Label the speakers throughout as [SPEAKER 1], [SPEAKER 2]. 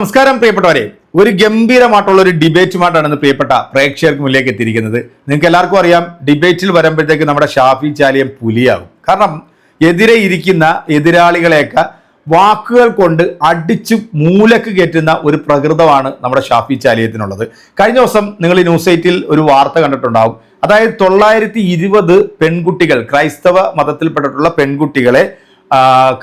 [SPEAKER 1] നമസ്കാരം പ്രിയപ്പെട്ടവരെ. ഒരു ഗംഭീരമായിട്ടുള്ള ഒരു ഡിബേറ്റുമായിട്ടാണ് ഇന്ന് പ്രിയപ്പെട്ട പ്രേക്ഷകർക്ക് മുന്നിലേക്ക് എത്തിയിരിക്കുന്നത്. നിങ്ങൾക്ക് എല്ലാവർക്കും അറിയാം ഡിബേറ്റിൽ വരുമ്പോഴത്തേക്ക് നമ്മുടെ ഷാഫി ചാലിയം പുലിയാകും. കാരണം എതിരെ ഇരിക്കുന്ന എതിരാളികളെയൊക്കെ വാക്കുകൾ കൊണ്ട് അടിച്ചു മൂലക്ക് കയറ്റുന്ന ഒരു പ്രകൃതമാണ് നമ്മുടെ ഷാഫി ചാലിയത്തിനുള്ളത്. കഴിഞ്ഞ ദിവസം നിങ്ങൾ ഈ ന്യൂസ് സൈറ്റിൽ ഒരു വാർത്ത കണ്ടിട്ടുണ്ടാവും. അതായത് തൊള്ളായിരത്തി പെൺകുട്ടികൾ ക്രൈസ്തവ മതത്തിൽപ്പെട്ടിട്ടുള്ള പെൺകുട്ടികളെ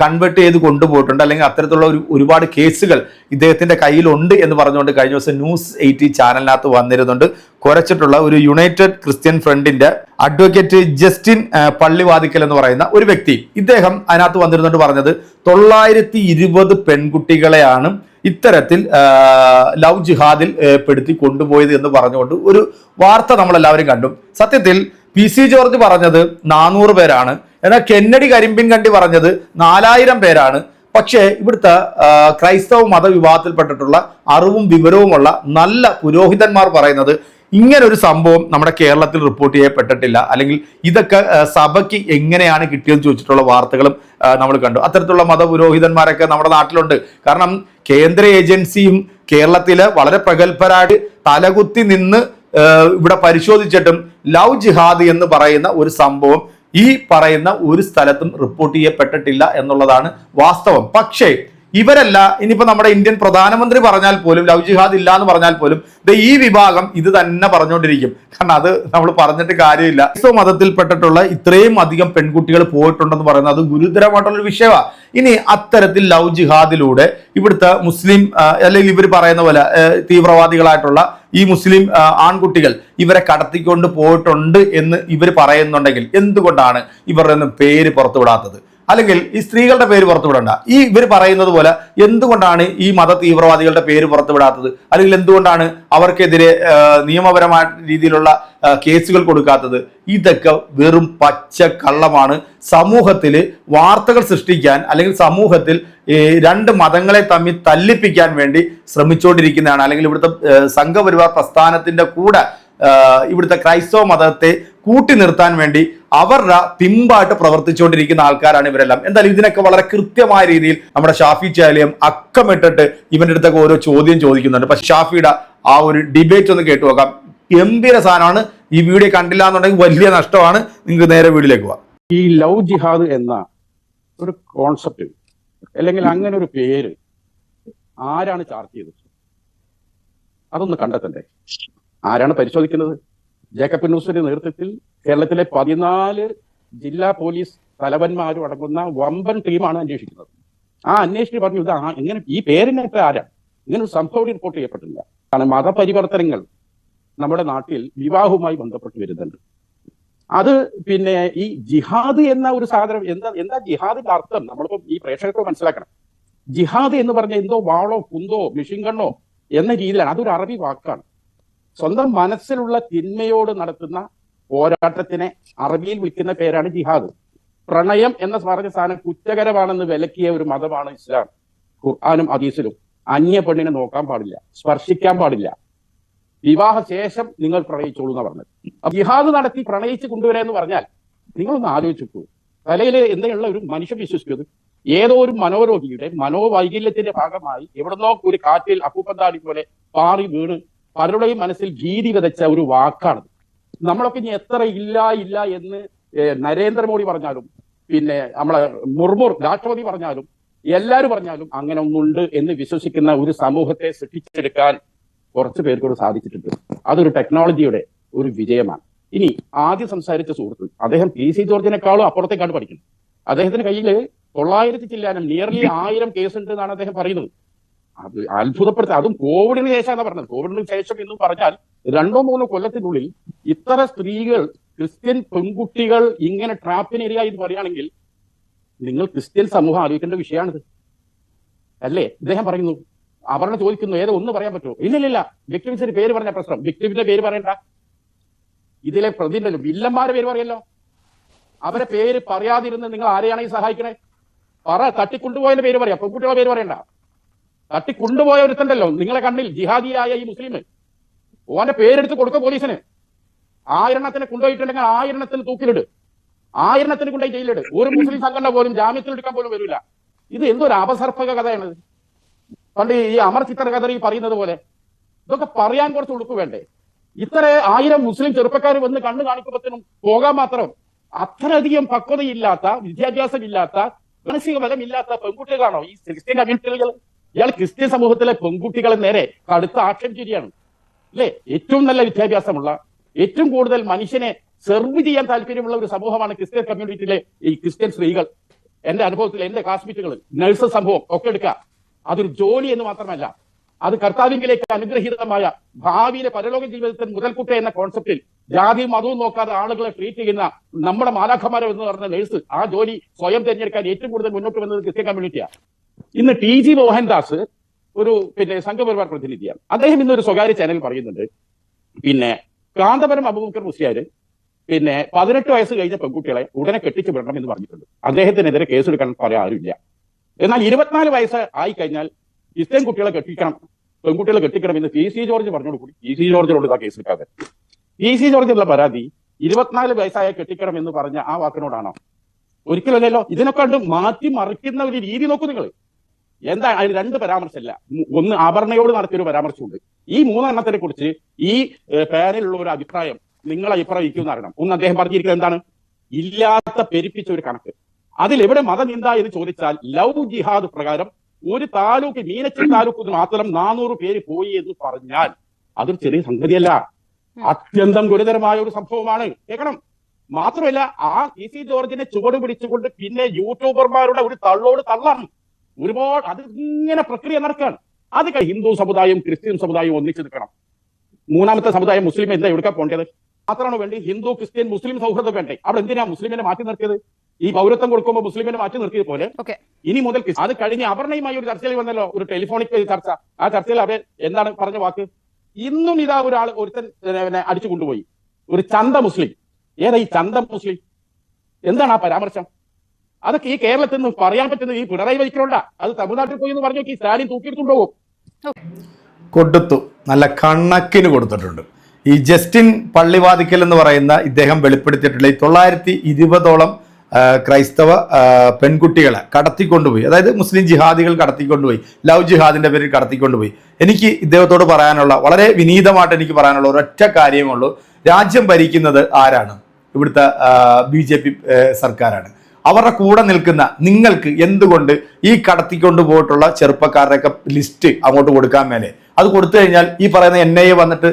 [SPEAKER 1] കൺവേർട്ട് ചെയ്ത് കൊണ്ടുപോയിട്ടുണ്ട്. അല്ലെങ്കിൽ അത്തരത്തിലുള്ള ഒരു ഒരുപാട് കേസുകൾ ഇദ്ദേഹത്തിന്റെ കയ്യിലുണ്ട് എന്ന് പറഞ്ഞുകൊണ്ട് കഴിഞ്ഞ ദിവസം ന്യൂസ് എയ്റ്റി ചാനലിനകത്ത് വന്നിരുന്നുണ്ട്. കുറച്ചിട്ടുള്ള ഒരു യുണൈറ്റഡ് ക്രിസ്ത്യൻ ഫ്രണ്ടിന്റെ അഡ്വക്കേറ്റ് ജസ്റ്റിൻ പള്ളിവാദിക്കൽ എന്ന് പറയുന്ന ഒരു വ്യക്തി. ഇദ്ദേഹം അതിനകത്ത് വന്നിരുന്നുണ്ട് പറഞ്ഞത് തൊള്ളായിരത്തി ഇരുപത് പെൺകുട്ടികളെയാണ് ഇത്തരത്തിൽ ലവ് ജിഹാദിൽ പെടുത്തി കൊണ്ടുപോയത് എന്ന് പറഞ്ഞുകൊണ്ട് ഒരു വാർത്ത നമ്മളെല്ലാവരും കണ്ടു. സത്യത്തിൽ പി സി ജോർജ് പറഞ്ഞത് നാനൂറ് പേരാണ്. എന്നാൽ കെന്നഡി കരിമ്പിൻ കണ്ടി പറഞ്ഞത് നാലായിരം പേരാണ്. പക്ഷേ ഇവിടുത്തെ ക്രൈസ്തവ മതവിഭാഗത്തിൽപ്പെട്ടിട്ടുള്ള അറിവും വിവരവുമുള്ള നല്ല പുരോഹിതന്മാർ പറയുന്നത് ഇങ്ങനൊരു സംഭവം നമ്മുടെ കേരളത്തിൽ റിപ്പോർട്ട് ചെയ്യപ്പെട്ടിട്ടില്ല. അല്ലെങ്കിൽ ഇതൊക്കെ സഭയ്ക്ക് എങ്ങനെയാണ് കിട്ടിയെന്ന് ചോദിച്ചിട്ടുള്ള വാർത്തകളും നമ്മൾ കണ്ടു. അത്തരത്തിലുള്ള മതപുരോഹിതന്മാരൊക്കെ നമ്മുടെ നാട്ടിലുണ്ട്. കാരണം കേന്ദ്ര ഏജൻസിയും കേരളത്തിലെ വളരെ പ്രഗത്ഭരായിട്ട് തലകുത്തി നിന്ന് ഇവിടെ പരിശോധിച്ചിട്ടും ലവ് ജിഹാദ് എന്ന് പറയുന്ന ഒരു സംഭവം ഈ പറയുന്ന ഒരു സ്ഥലത്തും റിപ്പോർട്ട് ചെയ്യപ്പെട്ടിട്ടില്ല എന്നുള്ളതാണ് വാസ്തവം. പക്ഷേ ഇവരല്ല ഇനിയിപ്പോ നമ്മുടെ ഇന്ത്യൻ പ്രധാനമന്ത്രി പറഞ്ഞാൽ പോലും ലവ് ജിഹാദ് ഇല്ല എന്ന് പറഞ്ഞാൽ പോലും ഈ വിഭാഗം ഇത് തന്നെ പറഞ്ഞുകൊണ്ടിരിക്കും കാരണം അത് നമ്മൾ പറഞ്ഞിട്ട് കാര്യമില്ല. ക്രിസ്തവ മതത്തിൽപ്പെട്ടിട്ടുള്ള ഇത്രയും അധികം പെൺകുട്ടികൾ പോയിട്ടുണ്ടെന്ന് പറയുന്നത് അത് ഗുരുതരമായിട്ടുള്ള വിഷയമാണ് ഇനി അത്തരത്തിൽ ലവ് ജിഹാദിലൂടെ ഇവിടുത്തെ മുസ്ലിം അല്ലെങ്കിൽ ഇവർ പറയുന്ന പോലെ തീവ്രവാദികളായിട്ടുള്ള ഈ മുസ്ലിം ആൺകുട്ടികൾ ഇവരെ കടത്തിക്കൊണ്ട് പോയിട്ടുണ്ട് എന്ന് ഇവർ പറയുന്നുണ്ടെങ്കിൽ എന്തുകൊണ്ടാണ് ഇവരുടെ പേര് പുറത്തുവിടാത്തത്? അല്ലെങ്കിൽ ഈ സ്ത്രീകളുടെ പേര് പുറത്തുവിടണ്ട. ഈ ഇവർ പറയുന്നത് പോലെ എന്തുകൊണ്ടാണ് ഈ മത തീവ്രവാദികളുടെ പേര് പുറത്തുവിടാത്തത്? അല്ലെങ്കിൽ എന്തുകൊണ്ടാണ് അവർക്കെതിരെ നിയമപരമായ രീതിയിലുള്ള കേസുകൾ കൊടുക്കാത്തത്? ഇതൊക്കെ വെറും പച്ച കള്ളമാണ്. സമൂഹത്തിൽ വാർത്തകൾ സൃഷ്ടിക്കാൻ അല്ലെങ്കിൽ സമൂഹത്തിൽ രണ്ട് മതങ്ങളെ തമ്മിൽ തല്ലിപ്പിക്കാൻ വേണ്ടി ശ്രമിച്ചുകൊണ്ടിരിക്കുന്നതാണ് അല്ലെങ്കിൽ ഇവിടുത്തെ സംഘപരിവാർ പ്രസ്ഥാനത്തിന്റെ കൂടെ ഇവിടുത്തെ ക്രൈസ്തവ മതത്തെ കൂട്ടി നിർത്താൻ വേണ്ടി അവരുടെ പിമ്പായിട്ട് പ്രവർത്തിച്ചുകൊണ്ടിരിക്കുന്ന ആൾക്കാരാണ് ഇവരെല്ലാം. എന്തായാലും ഇതിനൊക്കെ വളരെ കൃത്യമായ രീതിയിൽ നമ്മുടെ ഷാഫി ചാലിയം അക്കമിട്ടിട്ട് ഇവന്റെ അടുത്തൊക്കെ ഓരോ ചോദ്യം ചോദിക്കുന്നുണ്ട്. പക്ഷെ ഷാഫിയുടെ ആ ഒരു ഡിബേറ്റ് ഒന്ന് കേട്ടു നോക്കാം. ഗംഭീര സാധനമാണ്. ഈ വീഡിയോ കണ്ടില്ല എന്നുണ്ടെങ്കിൽ വലിയ നഷ്ടമാണ്. നിങ്ങൾക്ക് നേരെ വീഡിയോയിലേക്ക് പോവാം.
[SPEAKER 2] ഈ ലവ് ജിഹാദ് എന്ന ഒരു കോൺസെപ്റ്റ് അല്ലെങ്കിൽ അങ്ങനെ ഒരു പേര് ആരാണ് ചാർജ് ചെയ്തത്? അതൊന്ന് കണ്ടെത്തണ്ടേ? ആരാണ് പരിശോധിക്കുന്നത്? ജേക്കബ് ന്യൂസിന്റെ നേതൃത്വത്തിൽ കേരളത്തിലെ പതിനാല് ജില്ലാ പോലീസ് തലവന്മാരും അടങ്ങുന്ന വമ്പൻ ടീമാണ് അന്വേഷിക്കുന്നത്. ആ അന്വേഷിച്ച് പറഞ്ഞു ഇത് ഇങ്ങനെ ഈ പേരിനൊക്കെ ആരാണ് ഇങ്ങനെ ഒരു സംഭവം റിപ്പോർട്ട് ചെയ്യപ്പെട്ടില്ല. കാരണം മതപരിവർത്തനങ്ങൾ നമ്മുടെ നാട്ടിൽ വിവാഹവുമായി ബന്ധപ്പെട്ട് വരുന്നുണ്ട്. അത് പിന്നെ ഈ ജിഹാദ് എന്ന ഒരു സാധനം എന്താ എന്താ ജിഹാദിന്റെ അർത്ഥം? നമ്മളിപ്പോ ഈ പ്രേക്ഷകർക്ക് മനസ്സിലാക്കണം. ജിഹാദ് എന്ന് പറഞ്ഞ എന്തോ വാളോ കുന്തോ മിഷിൻ ഗണ്ണോ എന്ന രീതിയിലാണ്. അതൊരു അറബി വാക്കാണ്. സ്വന്തം മനസ്സിലുള്ള തിന്മയോട് നടത്തുന്ന പോരാട്ടത്തിനെ അറബിയിൽ വിളിക്കുന്ന പേരാണ് ജിഹാദ്. പ്രണയം എന്ന പറഞ്ഞ സാധനം കുറ്റകരമാണെന്ന് വിലക്കിയ ഒരു മതമാണ് ഇസ്ലാം. ഖുർആാനും അദീസിലും അന്യ പെണ്ണിനെ നോക്കാൻ പാടില്ല സ്പർശിക്കാൻ പാടില്ല. വിവാഹ ശേഷം നിങ്ങൾ പ്രണയിച്ചോളൂ എന്ന് പറഞ്ഞത്. ജിഹാദ് നടത്തി പ്രണയിച്ച് കൊണ്ടുവരാ എന്ന് പറഞ്ഞാൽ നിങ്ങളൊന്ന് ആലോചിച്ചു തലയിൽ എന്തെങ്കിലും ഒരു മനുഷ്യൻ വിശ്വസിക്കുന്നത് ഏതോ ഒരു മനോരോഗിയുടെ മനോവൈകല്യത്തിന്റെ ഭാഗമായി എവിടുന്നോ ഒരു കാറ്റിൽ അപ്പൂപ്പന്താടി പോലെ പാറി വീണ് പലരുടെയും മനസ്സിൽ ഭീതി വിതച്ച ഒരു വാക്കാണ് നമ്മളൊക്കെ ഇനി എത്ര ഇല്ല ഇല്ല എന്ന് നരേന്ദ്രമോദി പറഞ്ഞാലും പിന്നെ നമ്മളെ മുർമുർ രാഷ്ട്രപതി പറഞ്ഞാലും എല്ലാവരും പറഞ്ഞാലും അങ്ങനെ ഒന്നുണ്ട് എന്ന് വിശ്വസിക്കുന്ന ഒരു സമൂഹത്തെ സൃഷ്ടിച്ചെടുക്കാൻ കുറച്ച് പേർക്കൂടെ സാധിച്ചിട്ടുണ്ട്. അതൊരു ടെക്നോളജിയുടെ ഒരു വിജയമാണ്. ഇനി ആദ്യം സംസാരിച്ച സുഹൃത്ത് അദ്ദേഹം പി സി ജോർജിനെക്കാളും അപ്പുറത്തേക്കാണ് പഠിക്കുന്നത്. അദ്ദേഹത്തിന്റെ കയ്യിൽ തൊള്ളായിരത്തി ചില്ലാനം നിയർലി ആയിരം കേസ് ഉണ്ട് എന്നാണ് അദ്ദേഹം പറയുന്നത്. അത് അത്ഭുതപ്പെടുത്ത. അതും കോവിഡിന് ശേഷമാണ് പറഞ്ഞത്. കോവിഡിന് ശേഷം എന്ന് പറഞ്ഞാൽ രണ്ടോ മൂന്നോ കൊല്ലത്തിനുള്ളിൽ ഇത്ര സ്ത്രീകൾ ക്രിസ്ത്യൻ പെൺകുട്ടികൾ ഇങ്ങനെ ട്രാപ്പിനിരയായി എന്ന് പറയുകയാണെങ്കിൽ നിങ്ങൾ ക്രിസ്ത്യൻ സമൂഹം ആലോചിക്കേണ്ട വിഷയമാണിത്. അല്ലേ? ഇദ്ദേഹം പറയുന്നു. അവരുടെ ചോദിക്കുന്നു ഏതോ ഒന്ന് പറയാൻ പറ്റുമോ? ഇല്ലില്ല വിക്ടിംസിന്റെ പേര് പറഞ്ഞ പ്രശ്നം. വിക്ടിമിന്റെ പേര് പറയണ്ട. ഇതിലെ പ്രതിണ്ടല്ലോ വില്ലന്മാരെ പേര് പറയല്ലോ. അവരെ പേര് പറയാതിരുന്ന് നിങ്ങൾ ആരെയാണ് സഹായിക്കണേ? പറ തട്ടിക്കൊണ്ടുപോയതിന്റെ പേര് പറയാം. പെൺകുട്ടികളുടെ പേര് പറയണ്ട. തട്ടിക്കൊണ്ടുപോയ ഒരുത്തണ്ടല്ലോ. നിങ്ങളെ കണ്ണിൽ ജിഹാദിയായ ഈ മുസ്ലിം. ഓന്റെ പേരെടുത്ത് കൊടുക്കുക പോലീസിന്. ആയിരണത്തിന് കൊണ്ടുപോയിട്ടുണ്ടെങ്കിൽ ആയിരണത്തിന് തൂക്കിലിട്. ആയിരണത്തിന് കൊണ്ടുപോയി ജയിലിട് ഒരു മുസ്ലിം സംഘടന പോലും ജാമ്യത്തിൽ എടുക്കാൻ പോലും വരില്ല. ഇത് എന്തൊരു അപസർപ്പക കഥയാണിത്. പണ്ട് ഈ അമർ ചിത്ര കഥ ഈ പറയുന്നത് പോലെ ഇതൊക്കെ പറയാൻ കുറച്ച് ഉടുപ്പ് വേണ്ടേ? ഇത്ര ആയിരം മുസ്ലിം ചെറുപ്പക്കാർ വന്ന് കണ്ണു കാണിക്കുമ്പോഴത്തേനും പോകാൻ മാത്രം അത്രയധികം പക്വതയില്ലാത്ത വിദ്യാഭ്യാസമില്ലാത്ത മാനസിക ബലമില്ലാത്ത പെൺകുട്ടികളാണോ ഈ ക്രിസ്ത്യൻ കമ്മ്യൂണിറ്റികൾ? ഇയാൾ ക്രിസ്ത്യൻ സമൂഹത്തിലെ പെൺകുട്ടികളെ നേരെ കടുത്ത ആക്ഷേപിച്ചിരിക്കുകയാണ് അല്ലേ? ഏറ്റവും നല്ല വിദ്യാഭ്യാസമുള്ള ഏറ്റവും കൂടുതൽ മനുഷ്യനെ സെർവ് ചെയ്യാൻ താല്പര്യമുള്ള ഒരു സമൂഹമാണ് ക്രിസ്ത്യൻ കമ്മ്യൂണിറ്റിയിലെ ഈ ക്രിസ്ത്യൻ സ്ത്രീകൾ. എന്റെ അനുഭവത്തിൽ എന്റെ ക്ലാസ്മേറ്റുകൾ നഴ്സ് സംഭവം ഒക്കെ എടുക്കുക. അതൊരു ജോലി എന്ന് മാത്രമല്ല. അത് കർത്താവിംഗിലേക്ക് അനുഗ്രഹീതമായ ഭാവിയിലെ പരലോക ജീവിതത്തിൽ മുതൽക്കുട്ട എന്ന കോൺസെപ്റ്റിൽ ജാതി മതവും നോക്കാതെ ആളുകളെ ട്രീറ്റ് ചെയ്യുന്ന നമ്മുടെ മാലാഖമാരം എന്ന് പറഞ്ഞ നഴ്സ് ആ ജോലി സ്വയം തിരഞ്ഞെടുക്കാൻ ഏറ്റവും കൂടുതൽ മുന്നോട്ട് വന്നത് ക്രിസ്ത്യൻ കമ്മ്യൂണിറ്റിയാണ് ഇന്ന് ടി ജി മോഹൻദാസ് ഒരു പിന്നെ സംഘപരിവാർ പ്രതിനിധിയാണ്. അദ്ദേഹം ഇന്ന് ഒരു സ്വകാര്യ ചാനൽ പറയുന്നുണ്ട്. പിന്നെ കാന്തപുരം അബൂബക്കർ മുസ്ലിയാര് പിന്നെ പതിനെട്ട് വയസ്സ് കഴിഞ്ഞ പെൺകുട്ടികളെ ഉടനെ കെട്ടിച്ചു വിടണം എന്ന് പറഞ്ഞിട്ടുണ്ട്. അദ്ദേഹത്തിനെതിരെ കേസെടുക്കാൻ പറയാൻ ആരുമില്ല. എന്നാൽ ഇരുപത്തിനാല് വയസ്സ് ആയി കഴിഞ്ഞാൽ ക്രിസ്ത്യൻ കുട്ടികളെ കെട്ടിക്കണം പെൺകുട്ടികളെ കെട്ടിക്കണം എന്ന് പി സി ജോർജ് പറഞ്ഞോട് കൂടി പി സി ജോർജിനോട് ഇതാ കേസെടുക്കാതെ. പി സി ജോർജിനുള്ള പരാതി ഇരുപത്തിനാല് വയസ്സായ കെട്ടിക്കണം എന്ന് പറഞ്ഞ ആ വാക്കിനോടാണോ? ഒരിക്കലല്ലല്ലോ ഇതിനൊക്കെ മാറ്റി മറിക്കുന്ന ഒരു രീതി നോക്കൂ നിങ്ങൾ എന്താ അതിന് രണ്ട് പരാമർശമല്ല. ഒന്ന് അപർണയോട് നടത്തിയൊരു പരാമർശമുണ്ട്. ഈ മൂന്നെണ്ണത്തിനെ കുറിച്ച് ഈ പാനലിലുള്ള ഒരു അഭിപ്രായം നിങ്ങൾ അഭിപ്രായം ഇരിക്കുമെന്ന് അറിയണം. ഒന്ന് അദ്ദേഹം പറഞ്ഞിരിക്കുന്നത് എന്താണ്? ഇല്ലാത്ത പെരുപ്പിച്ച ഒരു കണക്ക്. അതിൽ എവിടെ മതനിന്ദ എന്ന് ചോദിച്ചാൽ ലവ് ജിഹാദ് പ്രകാരം ഒരു താലൂക്ക് മീനച്ചിൽ താലൂക്ക് മാത്രം നാനൂറ് പേര് പോയി എന്ന് പറഞ്ഞാൽ അതൊരു ചെറിയ സംഗതിയല്ല. അത്യന്തം ഗുരുതരമായ ഒരു സംഭവമാണ്. കേൾക്കണം. മാത്രമല്ല ആ പി സി ജോർജിനെ ചുവട് പിടിച്ചുകൊണ്ട് പിന്നെ യൂട്യൂബർമാരുടെ ഒരു തള്ളോട് തള്ളാണ് ഒരുപാട് അത് ഇങ്ങനെ പ്രക്രിയ നടക്കുകയാണ്. അത് കഴിഞ്ഞ് ഹിന്ദു സമുദായം ക്രിസ്ത്യൻ സമുദായം ഒന്നിച്ചു നിൽക്കണം. മൂന്നാമത്തെ സമുദായം മുസ്ലിം എന്താ എവിടെ പോകേണ്ടത് മാത്രമാണ് വേണ്ടി ഹിന്ദു ക്രിസ്ത്യൻ മുസ്ലിം സൗഹൃദം വേണ്ടേ? അവിടെ എന്തിനാ മുസ്ലിമിനെ മാറ്റി നിർത്തിയത്? ഈ പൗരത്വം കൊടുക്കുമ്പോൾ മുസ്ലിമിനെ മാറ്റി നിർത്തിയത് പോലെ ഇനി മുതൽ അത് കഴിഞ്ഞ് അപർണയുമായി ഒരു ചർച്ചയിൽ വന്നല്ലോ ഒരു ടെലിഫോണിക് ചർച്ച. ആ ചർച്ചയിൽ അവർ എന്താണ് പറഞ്ഞ വാക്ക്? ഇന്നും ഇതാ ഒരാൾ ഒരുത്തൻ അടിച്ചു കൊണ്ടുപോയി. ഒരു ചന്ത മുസ്ലിം. ഏതാ ഈ ചന്ത മുസ്ലിം? എന്താണ് ആ പരാമർശം? അതൊക്കെ ഈ കേരളത്തിൽ നിന്ന് പറയാൻ പറ്റുന്ന ഈ പിണറായി വഹിക്കണോണ്ട അത് തമിഴ്നാട്ടിൽ പോയി എന്ന് പറഞ്ഞു ഈ സ്റ്റാലിൻ തൂക്കിയെടുത്തുകൊണ്ടുപോകും
[SPEAKER 1] കൊടുത്തു. നല്ല കണക്കിന് കൊടുത്തിട്ടുണ്ട്. ഈ ജസ്റ്റിൻ പള്ളിവാതിക്കൽ എന്ന് പറയുന്ന ഇദ്ദേഹം വെളിപ്പെടുത്തിയിട്ടുള്ള ഈ തൊള്ളായിരത്തി ഇരുപതോളം ക്രൈസ്തവ പെൺകുട്ടികളെ കടത്തിക്കൊണ്ടുപോയി. അതായത് മുസ്ലിം ജിഹാദികൾ കടത്തിക്കൊണ്ടുപോയി. ലവ് ജിഹാദിന്റെ പേരിൽ കടത്തിക്കൊണ്ടുപോയി. എനിക്ക് ഇദ്ദേഹത്തോട് പറയാനുള്ള വളരെ വിനീതമായിട്ട് എനിക്ക് പറയാനുള്ള ഒരൊറ്റ കാര്യമുള്ളൂ രാജ്യം ഭരിക്കുന്നത് ആരാണ്? ഇവിടുത്തെ ബി സർക്കാരാണ്. അവരുടെ കൂടെ നിൽക്കുന്ന നിങ്ങൾക്ക് എന്തുകൊണ്ട് ഈ കടത്തിക്കൊണ്ട് പോയിട്ടുള്ള ചെറുപ്പക്കാരുടെയൊക്കെ ലിസ്റ്റ് അങ്ങോട്ട് കൊടുക്കാൻ മേലെ? അത് കൊടുത്തു കഴിഞ്ഞാൽ ഈ പറയുന്ന എൻ ഐ എ വന്നിട്ട്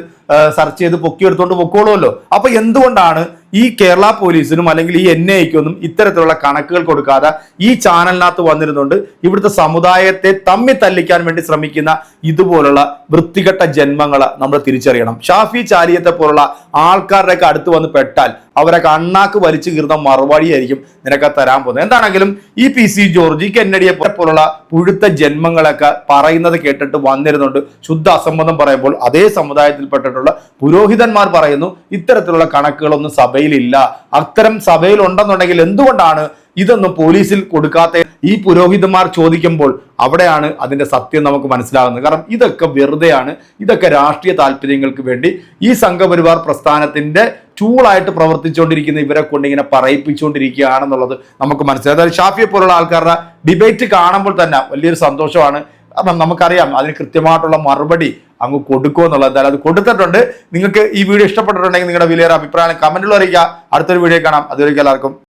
[SPEAKER 1] സെർച്ച് ചെയ്ത് പൊക്കി എടുത്തുകൊണ്ട് പൊക്കോളുമല്ലോ. അപ്പൊ എന്തുകൊണ്ടാണ് ഈ കേരള പോലീസിനും അല്ലെങ്കിൽ ഈ എൻ ഐക്കൊന്നും ഇത്തരത്തിലുള്ള കണക്കുകൾ കൊടുക്കാതെ ഈ ചാനലിനകത്ത് വന്നിരുന്നുകൊണ്ട് ഇവിടുത്തെ സമുദായത്തെ തമ്മി തല്ലിക്കാൻ വേണ്ടി ശ്രമിക്കുന്ന ഇതുപോലുള്ള വൃത്തികെട്ട ജന്മങ്ങളെ നമ്മൾ തിരിച്ചറിയണം. ഷാഫി ചാലിയത്തെ പോലുള്ള ആൾക്കാരുടെയൊക്കെ അടുത്ത് വന്ന് പെട്ടാൽ അവരെ കണ്ണാക്ക് വലിച്ചു കീർന്ന മറുപടിയായിരിക്കും നിനക്ക് തരാൻ പോകുന്നത്. എന്താണെങ്കിലും ഈ പി സി ജോർജ് കെന്നഡിയെ പോലുള്ള പുഴുത്ത ജന്മങ്ങളൊക്കെ പറയുന്നത് കേട്ടിട്ട് വന്നിരുന്നുണ്ട് ശുദ്ധ അസംബന്ധം പറയുമ്പോൾ അതേ സമുദായത്തിൽപ്പെട്ടിട്ടുള്ള പുരോഹിതന്മാർ പറയുന്നു ഇത്തരത്തിലുള്ള കണക്കുകളൊന്നും സഭയിലില്ല അത്തരം സഭയിൽ ഉണ്ടെന്നുണ്ടെങ്കിൽ എന്തുകൊണ്ടാണ് ഇതൊന്നും പോലീസിൽ കൊടുക്കാത്ത ഈ പുരോഹിതന്മാർ ചോദിക്കുമ്പോൾ അവിടെയാണ് അതിന്റെ സത്യം നമുക്ക് മനസ്സിലാകുന്നത്. കാരണം ഇതൊക്കെ വെറുതെയാണ്. ഇതൊക്കെ രാഷ്ട്രീയ താല്പര്യങ്ങൾക്ക് വേണ്ടി ഈ സംഘപരിവാർ പ്രസ്ഥാനത്തിന്റെ ചൂളായിട്ട് പ്രവർത്തിച്ചുകൊണ്ടിരിക്കുന്ന ഇവരെ കൊണ്ട് ഇങ്ങനെ പറയിപ്പിച്ചുകൊണ്ടിരിക്കുകയാണെന്നുള്ളത് നമുക്ക് മനസ്സിലായി. അതായത് ഷാഫിയെ പോലുള്ള ആൾക്കാരുടെ ഡിബേറ്റ് കാണുമ്പോൾ തന്നെ വലിയൊരു സന്തോഷമാണ്. കാരണം നമുക്കറിയാം അതിന് കൃത്യമായിട്ടുള്ള മറുപടി അങ്ങ് കൊടുക്കുമോ എന്നുള്ളത് എന്തായാലും അത് കൊടുത്തിട്ടുണ്ട്. നിങ്ങൾക്ക് ഈ വീഡിയോ ഇഷ്ടപ്പെട്ടിട്ടുണ്ടെങ്കിൽ നിങ്ങളുടെ വിലയേറെ അഭിപ്രായം കമന്റിൽ അറിയിക്കുക. അടുത്തൊരു വീഡിയോ കാണാം. അതുവരെ എല്ലാവർക്കും